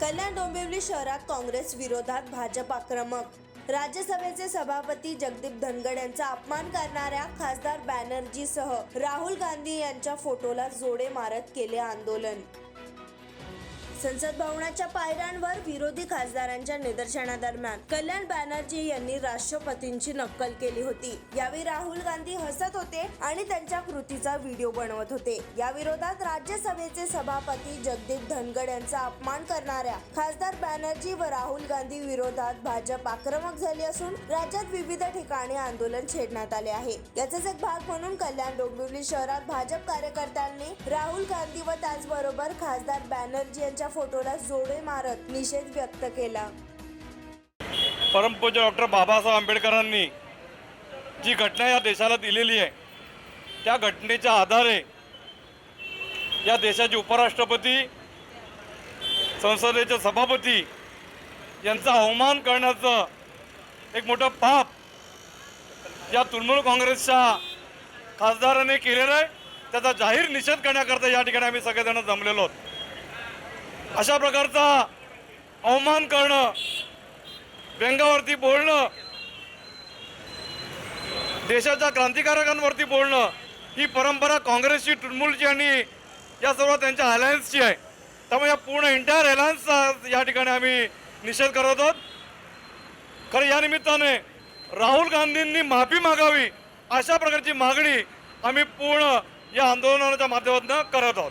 कल्याण डोंबिवली शहरात काँग्रेस विरोधात भाजप आक्रमक. राज्यसभेचे सभापती जगदीप धनगड यांचा अपमान करणाऱ्या खासदार बॅनर्जीसह राहुल गांधी यांच्या फोटोला जोडे मारत केले आंदोलन. संसद भवनाच्या पायऱ्यांवर विरोधी खासदारांच्या निदर्शनादरम्यान कल्याण बॅनर्जी यांनी राष्ट्रपतींची नक्कल केली होती. यावेळी राहुल गांधी हसत होते आणि त्यांच्या कृतीचा व्हिडिओ बनवत होते. या विरोधात राज्यसभेचे सभापती जगदीप धनगड यांचा अपमान करणाऱ्या खासदार बॅनर्जी व राहुल गांधी विरोधात भाजप आक्रमक झाली असून राज्यात विविध ठिकाणी आंदोलन छेडण्यात आले आहे. याचाच एक भाग म्हणून कल्याण डोंबिवली शहरात भाजप कार्यकर्त्यांनी राहुल गांधी व त्याचबरोबर खासदार बॅनर्जी यांच्या फोटोला जोडे मारत निषेध व्यक्त केला. परमपूज्य डॉक्टर बाबासाहेब आंबेडकरांनी जी घटना या देशाला दिलेली आहे त्या घटनेच्या आधारे या देशाचे उपराष्ट्रपती संसदेचे सभापती यांचा अवमान करण्याचं एक मोठं पाप या तृणमूल काँग्रेसच्या खासदाराने केलेलं आहे. त्याचा जाहीर निषेध करण्याकरता या ठिकाणी आम्ही सगळेजण जमलेलो आहोत. अशा प्रकारचा अवमान करणं व्यंगावरती बोलणं देशाच्या क्रांतिकारकांवरती बोलणं ही परंपरा काँग्रेसची तृणमूलची आणि या सर्व त्यांच्या अलायन्सची आहे. त्यामुळे या पूर्ण इंटायर अलायन्सचा या ठिकाणी आम्ही निषेध करत आहोत. खरं या निमित्ताने राहुल गांधींनी माफी मागावी अशा प्रकारची मागणी आम्ही पूर्ण या आंदोलनाच्या माध्यमातून करत आहोत.